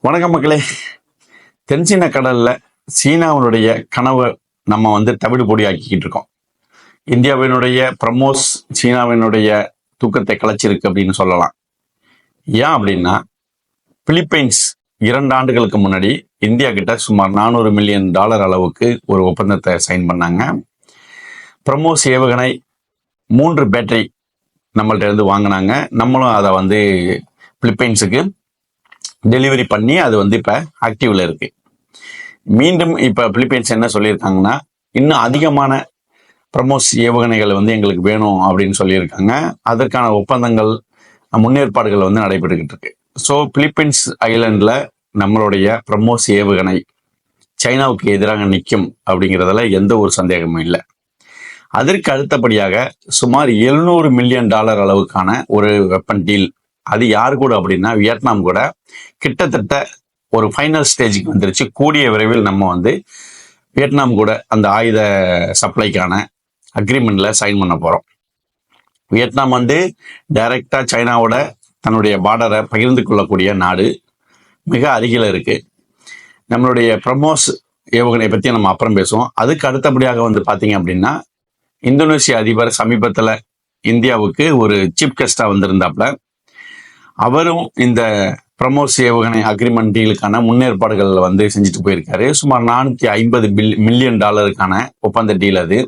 வணக்கம் மக்களே. தென்சீன கடல்ல சீனாவினுடைய கனவை நம்ம வந்து தவிடு பொடியாக்கிக்கிட்டு இருக்கோம். இந்தியாவினுடைய பிரமோஸ் சீனாவினுடைய தூக்கத்தை கலைச்சிருக்கு அப்படின்னு சொல்லலாம். ஏன் அப்படின்னா பிலிப்பைன்ஸ் இரண்டு ஆண்டுகளுக்கு முன்னாடி இந்தியா கிட்ட சுமார் நானூறு மில்லியன் டாலர் அளவுக்கு ஒரு ஒப்பந்தத்தை சைன் பண்ணாங்க. பிரமோஸ் ஏவுகணை மூன்று பேட்டரி நம்மள்ட்ட இருந்து வாங்கினாங்க. நம்மளும் அதை வந்து பிலிப்பைன்ஸுக்கு டெலிவரி பண்ணி அது வந்து இப்போ ஆக்டிவ்ல இருக்கு. மீண்டும் இப்போ பிலிப்பைன்ஸ் என்ன சொல்லியிருக்காங்கன்னா இன்னும் அதிகமான பிரமோஸ் ஏவுகணைகள் வந்து எங்களுக்கு வேணும் அப்படின்னு சொல்லியிருக்காங்க. அதற்கான ஒப்பந்தங்கள் முன்னேற்பாடுகள் வந்து நடைபெற்றுக்கிட்டு இருக்கு. ஸோ பிலிப்பைன்ஸ் ஐலண்டில் நம்மளுடைய பிரமோஸ் ஏவுகணை சைனாவுக்கு எதிராக நிற்கும் அப்படிங்கிறதுல எந்த ஒரு சந்தேகமும் இல்லை. அதற்கு அடுத்தபடியாக சுமார் எழுநூறு மில்லியன் டாலர் அளவுக்கான ஒரு வெப்பன் டீல் அது யார் கூட அப்படின்னா வியட்நாம் கூட கிட்டத்தட்ட ஒரு ஃபைனல் ஸ்டேஜுக்கு வந்துருச்சு. கூடிய விரைவில் நம்ம வந்து வியட்நாம் கூட அந்த ஆயுத சப்ளைக்கான அக்ரிமெண்ட்டில் சைன் பண்ண போகிறோம் வியட்நாம் வந்து டைரெக்டாக சைனாவோட தன்னுடைய பார்டரை பகிர்ந்து கொள்ளக்கூடிய நாடு. மிக அருகில் இருக்குது நம்மளுடைய பிரமோஸ் ஏவுகணை பற்றி நம்ம அப்புறம் பேசுவோம். அதுக்கு அடுத்தபடியாக வந்து பார்த்தீங்க அப்படின்னா இந்தோனேசிய அதிபர் சமீபத்தில் இந்தியாவுக்கு ஒரு சீப் கெஸ்டாக வந்திருந்தாப்புல. அவரும் இந்த பிரமோ ஏவுகணை அக்ரிமெண்ட் டீலுக்கான முன்னேற்பாடுகள் வந்து செஞ்சுட்டு போயிருக்காரு. சுமார் நானூற்றி ஐம்பது பில் மில்லியன் டாலருக்கான ஒப்பந்த டீல் அது.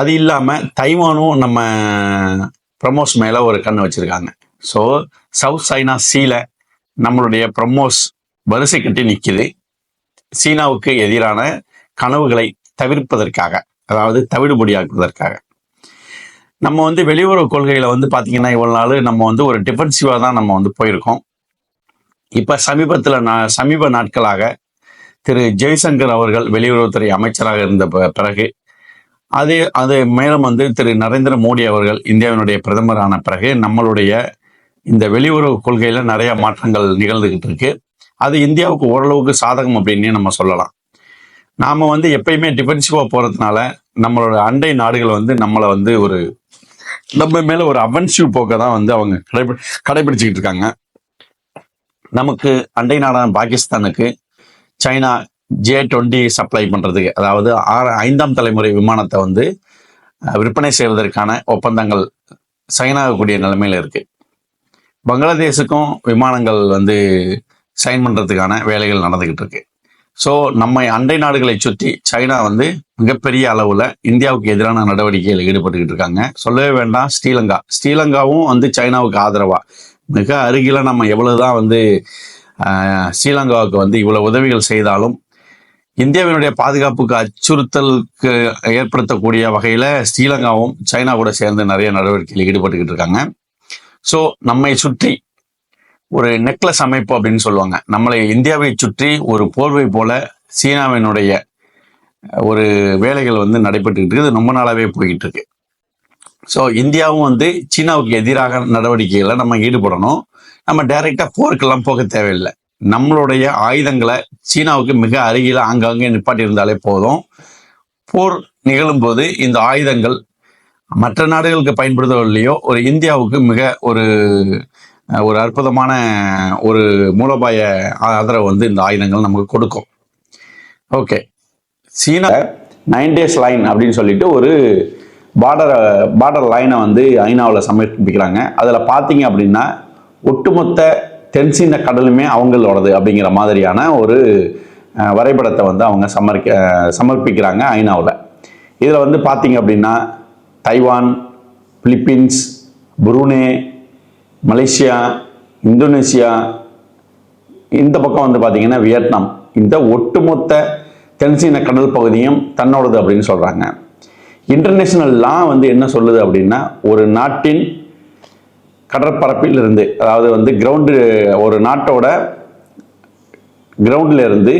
அது இல்லாமல் தைவானும் நம்ம பிரமோஸ் மேலே ஒரு கண்ணு வச்சிருக்காங்க. ஸோ சவுத் சைனா சீல நம்மளுடைய பிரமோஸ் வரிசை கட்டி நிற்கிது சீனாவுக்கு எதிரான கனவுகளை தவிர்ப்பதற்காக அதாவது தவிடுபடியாக்குவதற்காக. நம்ம வந்து வெளியுறவு கொள்கையில் வந்து பார்த்தீங்கன்னா இவ்வளோ நாள் நம்ம வந்து ஒரு டிஃபென்சிவாக தான் நம்ம வந்து போயிருக்கோம். இப்போ சமீபத்தில் நான் சமீப நாட்களாக திரு ஜெய்சங்கர் அவர்கள் வெளியுறவுத்துறை அமைச்சராக இருந்த ப- பிறகு அதே அது மேலும் வந்து திரு நரேந்திர மோடி அவர்கள் இந்தியாவினுடைய பிரதமரான பிறகு நம்மளுடைய இந்த வெளியுறவு கொள்கையில் நிறைய மாற்றங்கள் நிகழ்ந்துகிட்டு இருக்கு. அது இந்தியாவுக்கு ஓரளவுக்கு சாதகம் அப்படின்னே நம்ம சொல்லலாம். நாம் வந்து எப்பயுமே டிஃபென்சிவாக போகிறதுனால நம்மளோட அண்டை நாடுகள் வந்து நம்மளை வந்து ஒரு நம்ம மேல ஒரு அவன்சிவ் போக்க தான் வந்து அவங்க கடைபி கடைபிடிச்சுக்கிட்டு இருக்காங்க. நமக்கு அண்டை நாடான பாகிஸ்தானுக்கு சைனா ஜே டுவெண்ட்டி சப்ளை பண்றதுக்கு அதாவது ஆறு ஐந்தாம் தலைமுறை விமானத்தை வந்து விற்பனை செய்வதற்கான ஒப்பந்தங்கள் சைன் ஆகக்கூடிய நிலைமையில இருக்கு. பங்களாதேஷுக்கும் விமானங்கள் வந்து சைன் பண்றதுக்கான வேலைகள் நடந்துகிட்டு இருக்கு. ஸோ நம்ம அண்டை நாடுகளை சுற்றி சைனா வந்து மிகப்பெரிய அளவில் இந்தியாவுக்கு எதிரான நடவடிக்கையில் ஈடுபட்டுக்கிட்டு இருக்காங்க. சொல்லவே வேண்டாம் ஸ்ரீலங்கா. ஸ்ரீலங்காவும் வந்து சைனாவுக்கு ஆதரவாக மிக அருகில் நம்ம எவ்வளவுதான் வந்து ஸ்ரீலங்காவுக்கு வந்து இவ்வளவு உதவிகள் செய்தாலும் இந்தியாவினுடைய பாதுகாப்புக்கு அச்சுறுத்தலுக்கு ஏற்படுத்தக்கூடிய வகையில் ஸ்ரீலங்காவும் சைனா கூட சேர்ந்து நிறைய நடவடிக்கையில் ஈடுபட்டுக்கிட்டு இருக்காங்க. ஸோ நம்மை சுற்றி ஒரு நெக்லஸ் அமைப்பு அப்படின்னு சொல்லுவாங்க. நம்மளை இந்தியாவை சுற்றி ஒரு போர்வை போல சீனாவினுடைய ஒரு வேலைகள் வந்து நடைபெற்றுக்கிட்டு இருக்குது. ரொம்ப நாளாவே போய்கிட்டு இருக்கு. ஸோ இந்தியாவும் வந்து சீனாவுக்கு எதிராக நடவடிக்கைகளை நம்ம ஈடுபடணும். நம்ம டைரெக்டாக போருக்கெல்லாம் போக தேவையில்லை. நம்மளுடைய ஆயுதங்களை சீனாவுக்கு மிக அருகில் ஆங்காங்கே நிப்பாட்டி இருந்தாலே போதும். போர் நிகழும்போது இந்த ஆயுதங்கள் மற்ற நாடுகளுக்கு பயன்படுத்துவதில்லையோ ஒரு இந்தியாவுக்கு மிக ஒரு ஒரு அற்புதமான ஒரு மூலோபாய ஆதரவு வந்து இந்த ஆயுதங்கள் நமக்கு கொடுக்கும். Okay. China nine dash line அப்படின்னு சொல்லிட்டு ஒரு பார்டர் பார்டர் லைனை வந்து ஐநாவில் சமர்ப்பிக்கிறாங்க. அதில் பார்த்தீங்க அப்படின்னா ஒட்டுமொத்த தென்சீன கடலுமே அவங்களோடது அப்படிங்கிற மாதிரியான ஒரு வரைபடத்தை வந்து அவங்க சமர்க்க சமர்ப்பிக்கிறாங்க ஐநாவில். இதில் வந்து பார்த்தீங்க அப்படின்னா Taiwan Philippines Brunei Malaysia Indonesia இந்த பக்கம் வந்து பார்த்திங்கன்னா வியட்நாம். இந்த ஒட்டுமொத்த தென்சீன கடல் பகுதியும் தன்னோடது அப்படின்னு சொல்கிறாங்க இன்டர்நேஷனல் லா வந்து என்ன சொல்லுது அப்படின்னா ஒரு நாட்டின் கடற்பரப்பில் இருந்து அதாவது வந்து கிரவுண்டு ஒரு நாட்டோட கிரவுண்டில் இருந்து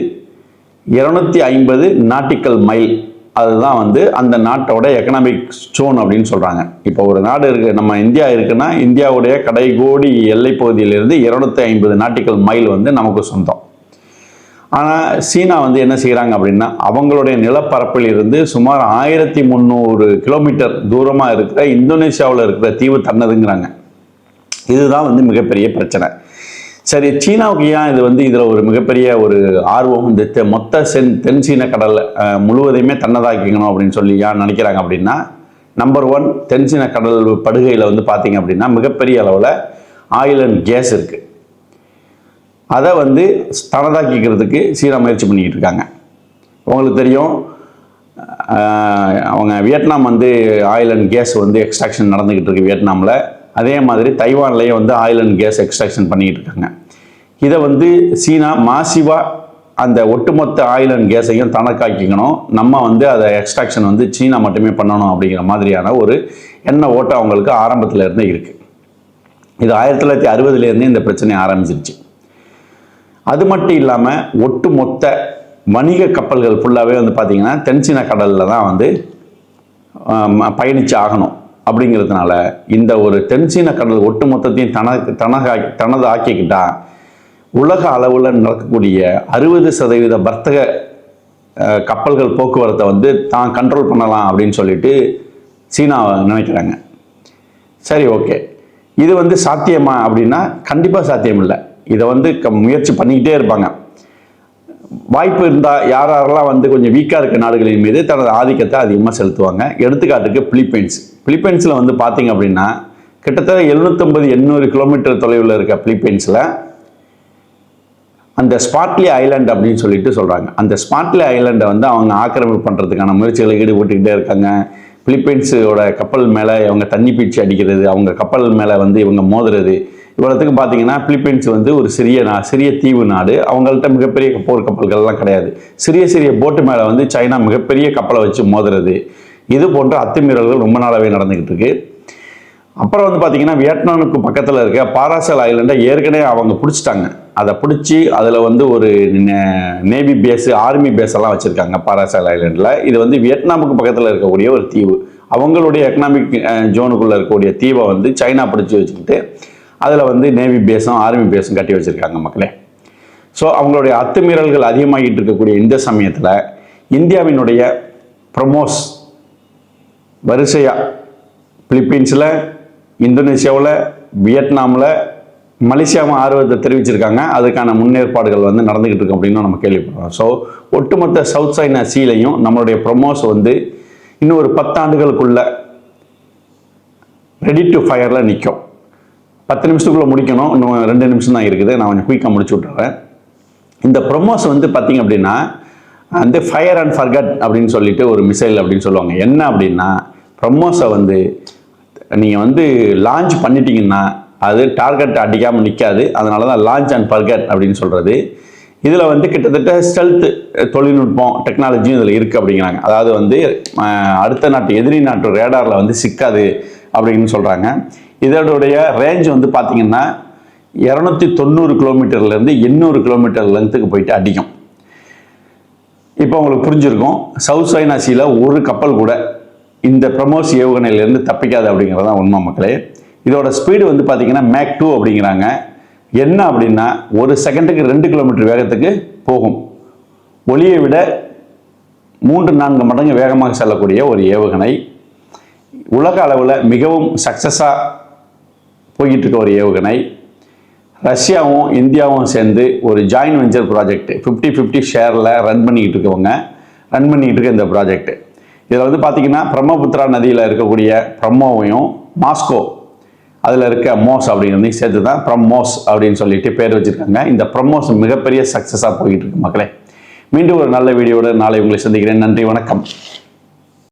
இருநூத்தி ஐம்பது நாட்டிக்கல் மைல் அதுதான் வந்து அந்த நாட்டோட எக்கனாமிக் ஸ்டோன் அப்படின்னு சொல்கிறாங்க இப்போ ஒரு நாடு இருக்குது நம்ம இந்தியா இருக்குன்னா இந்தியாவுடைய கடைகோடி எல்லை பகுதியிலிருந்து இருநூத்தி ஐம்பது நாட்டிக்கல் மைல் வந்து நமக்கு சொந்தம். ஆனால் சீனா வந்து என்ன செய்கிறாங்க அப்படின்னா அவங்களுடைய நிலப்பரப்பில் இருந்து சுமார் ஆயிரத்தி முந்நூறு கிலோமீட்டர் தூரமாக இருக்கிற இந்தோனேஷியாவில் இருக்கிற தீவு தன்னதுங்கிறாங்க. இதுதான் வந்து மிகப்பெரிய பிரச்சனை. சரி சீனாவுக்கு ஏன் இது வந்து இதில் ஒரு மிகப்பெரிய ஒரு ஆர்வம் இந்த மொத்த சென் தென் சீன கடல் முழுவதையுமே தன்னதாக்கிக்கணும் அப்படின்னு சொல்லி ஏன் நினைக்கிறாங்க அப்படின்னா நம்பர் ஒன் தென் சீன கடல் படுகையில் வந்து பார்த்தீங்க அப்படின்னா மிகப்பெரிய அளவில் ஆயில் அண்ட் கேஸ் இருக்குது அதை வந்து தனதாக்கிக்கிறதுக்கு சீனா முயற்சி பண்ணிக்கிட்டு இருக்காங்க. உங்களுக்கு தெரியும் அவங்க வியட்நாம் வந்து ஆயில் அண்ட் கேஸ் வந்து எக்ஸ்ட்ராக்ஷன் நடந்துக்கிட்டு இருக்கு வியட்நாமில். அதே மாதிரி தைவான்லேயே வந்து ஆயில் அண்ட் கேஸ் எக்ஸ்ட்ராக்ஷன் பண்ணிக்கிட்டு இருக்காங்க. இதை வந்து சீனா மாசிவாக அந்த ஒட்டுமொத்த ஆயில் அண்ட் கேஸையும் தனக்காக்கிக்கணும். நம்ம வந்து அதை எக்ஸ்ட்ராக்ஷன் வந்து சீனா மட்டுமே பண்ணணும் அப்படிங்கிற மாதிரியான ஒரு எண்ண ஓட்டம் அவங்களுக்கு ஆரம்பத்தில் இருந்தே இருக்குது இது ஆயிரத்தி தொள்ளாயிரத்தி அறுபதுலேருந்தே இந்த பிரச்சனை ஆரம்பிச்சிருச்சு. அது மட்டும் இல்லாமல் ஒட்டுமொத்த வணிக கப்பல்கள் ஃபுல்லாகவே வந்து பார்த்திங்கன்னா தென்சீன கடலில் தான் வந்து பயணித்து ஆகணும் அப்படிங்கிறதுனால இந்த ஒரு தென்சீன கடல் ஒட்டுமொத்தத்தையும் தனக்கு தனகா தனது ஆக்கிக்கிட்டா உலக அளவில் நடக்கக்கூடிய அறுபது சதவீத வர்த்தக கப்பல்கள் போக்குவரத்தை வந்து தான் கண்ட்ரோல் பண்ணலாம் அப்படின்னு சொல்லிட்டு சீனா நினைக்கிறாங்க. சரி ஓகே. இது வந்து சாத்தியமா அப்படின்னா கண்டிப்பாக சாத்தியம் இல்லை. இதை வந்து க- முயற்சி பண்ணிக்கிட்டே இருப்பாங்க. வாய்ப்பு இருந்தால் யார் யாரெல்லாம் வந்து கொஞ்சம் வீக்காக இருக்க நாடுகளின் மீது தனது ஆதிக்கத்தை அதிகமாக செலுத்துவாங்க. எடுத்துக்காட்டுக்கு பிலிப்பைன்ஸ். பிலிப்பைன்ஸில் வந்து பார்த்தீங்க அப்படின்னா கிட்டத்தட்ட எழுநூத்தம்பது எண்ணூறு கிலோமீட்டர் தொலைவில் இருக்க பிலிப்பைன்ஸில் அந்த ஸ்பாட்லி ஐலாண்ட் அப்படின்னு சொல்லிட்டு சொல்கிறாங்க அந்த ஸ்பாட்லி ஐலாண்டை வந்து அவங்க ஆக்கிரமிப்பு பண்ணுறதுக்கான முயற்சிகளை ஈடுபட்டுக்கிட்டே இருக்காங்க. பிலிப்பைன்ஸோட கப்பல் மேலே இவங்க தண்ணி பீச்சி அடிக்கிறது அவங்க கப்பல் மேலே வந்து இவங்க மோதுறது இவ்வளோத்துக்கு பார்த்தீங்கன்னா பிலிப்பைன்ஸ் வந்து ஒரு சிறிய நா சிறிய தீவு நாடு. அவங்கள்ட்ட மிகப்பெரிய போர் கப்பல்கள்லாம் கிடையாது. சிறிய சிறிய போட்டு மேலே வந்து சைனா மிகப்பெரிய கப்பலை வச்சு மோதுறது. இது போன்ற அத்துமீறல்கள் ரொம்ப நாளாகவே நடந்துக்கிட்டு இருக்கு அப்புறம் வந்து பார்த்தீங்கன்னா வியட்நாமுக்கு பக்கத்தில் இருக்க பாராசல் ஐலண்டை ஏற்கனவே அவங்க பிடிச்சிட்டாங்க. அதை பிடிச்சி அதில் வந்து ஒரு நேவி பேஸு ஆர்மி பேஸ் எல்லாம் வச்சுருக்காங்க பாராசல் ஐலண்டில். இது வந்து வியட்நாமுக்கு பக்கத்தில் இருக்கக்கூடிய ஒரு தீவு. அவங்களுடைய எக்கனாமிக் ஜோனுக்குள்ளே இருக்கக்கூடிய தீவை வந்து சைனா பிடிச்சி வச்சுக்கிட்டு அதில் வந்து நேவி பேஸும் ஆர்மி பேஸும் கட்டி வச்சுருக்காங்க மக்களே. ஸோ அவங்களுடைய அத்துமீறல்கள் அதிகமாகிட்டு இருக்கக்கூடிய இந்த சமயத்தில் இந்தியாவினுடைய ப்ரமோஸ் வரிசையாக பிலிப்பீன்ஸில் இந்தோனேஷியாவில் வியட்நாமில் மலேசியாவும் ஆர்வத்தை தெரிவிச்சிருக்காங்க. அதுக்கான முன்னேற்பாடுகள் வந்து நடந்துக்கிட்டு இருக்கு அப்படின்னு நம்ம கேள்விப்படுறோம். ஸோ ஒட்டுமொத்த சவுத் சைனா சீலையும் நம்மளுடைய ப்ரொமோஸ் வந்து இன்னும் ஒரு பத்தாண்டுகளுக்குள்ள ரெடி டு ஃபயரில் நிற்கும் பத்து நிமிஷத்துக்குள்ளே முடிக்கணும். இன்னும் ரெண்டு நிமிஷம் தான் இருக்குது. நான் கொஞ்சம் குயிக்காக முடிச்சு விட்டுறேன். இந்த ப்ரொமோஸ் வந்து பார்த்தீங்க அப்படின்னா வந்து ஃபயர் அண்ட் ஃபர்கட் அப்படின்னு சொல்லிட்டு ஒரு மிசைல் அப்படின்னு சொல்லுவாங்க. என்ன அப்படின்னா ப்ரொமோஸை வந்து நீங்கள் வந்து லான்ச் பண்ணிட்டீங்கன்னா அது டார்கெட் அடிக்காமல் நிற்காது அதனால தான் லான்ச் அண்ட் ஃபர்கட் அப்படின்னு சொல்கிறது இதில் வந்து கிட்டத்தட்ட ஸ்டெல்த் தொழில்நுட்பம் டெக்னாலஜியும் இதில் இருக்குது அப்படிங்கிறாங்க. அதாவது வந்து அடுத்த நாட்டு எதிரி நாட்டு ரேடாரில் வந்து சிக்காது அப்படின்னு சொல்கிறாங்க இதனுடைய ரேஞ்ச் வந்து பார்த்திங்கன்னா இரநூத்தி தொண்ணூறு கிலோமீட்டர்லேருந்து எண்ணூறு கிலோமீட்டர் லென்த்துக்கு போயிட்டு அடிக்கும். இப்போ உங்களுக்கு புரிஞ்சிருக்கும். சவுத் சைனா சீல ஒரு கப்பல் கூட இந்த பிரமோஸ் ஏவுகணையிலேருந்து தப்பிக்காது அப்படிங்கிறது தான் உண்மை மக்களே. இதோட ஸ்பீடு வந்து பார்த்தீங்கன்னா மேக் டூ அப்படிங்கிறாங்க. என்ன அப்படின்னா ஒரு செகண்டுக்கு ரெண்டு கிலோமீட்டர் வேகத்துக்கு போகும். ஒளியை விட மூன்று நான்கு மடங்கு வேகமாக செல்லக்கூடிய ஒரு ஏவுகணை. உலக அளவில் மிகவும் சக்ஸஸாக போய்கிட்டு இருக்க ஒரு ஏவுகணை. ரஷ்யாவும் இந்தியாவும் சேர்ந்து ஒரு joint venture project fifty fifty ஷேரில் run பண்ணிக்கிட்டு இருக்கவங்க. ரன் பண்ணிக்கிட்டு இருக்க இந்த ப்ராஜெக்ட் இதில் வந்து பார்த்தீங்கன்னா பிரம்மபுத்திரா நதியில் இருக்கக்கூடிய பிரம்மோவையும் மாஸ்கோ அதில் இருக்க மோஸ் அப்படிங்கிறதையும் சேர்த்து தான் பிரம்மோஸ் அப்படின்னு சொல்லிட்டு பேர் வச்சுருக்காங்க. இந்த பிரம்மோஸ் மிகப்பெரிய சக்ஸஸாக போய்கிட்டு இருக்கு மக்களே. மீண்டும் ஒரு நல்ல வீடியோட நாளை உங்களை சந்திக்கிறேன். நன்றி வணக்கம்.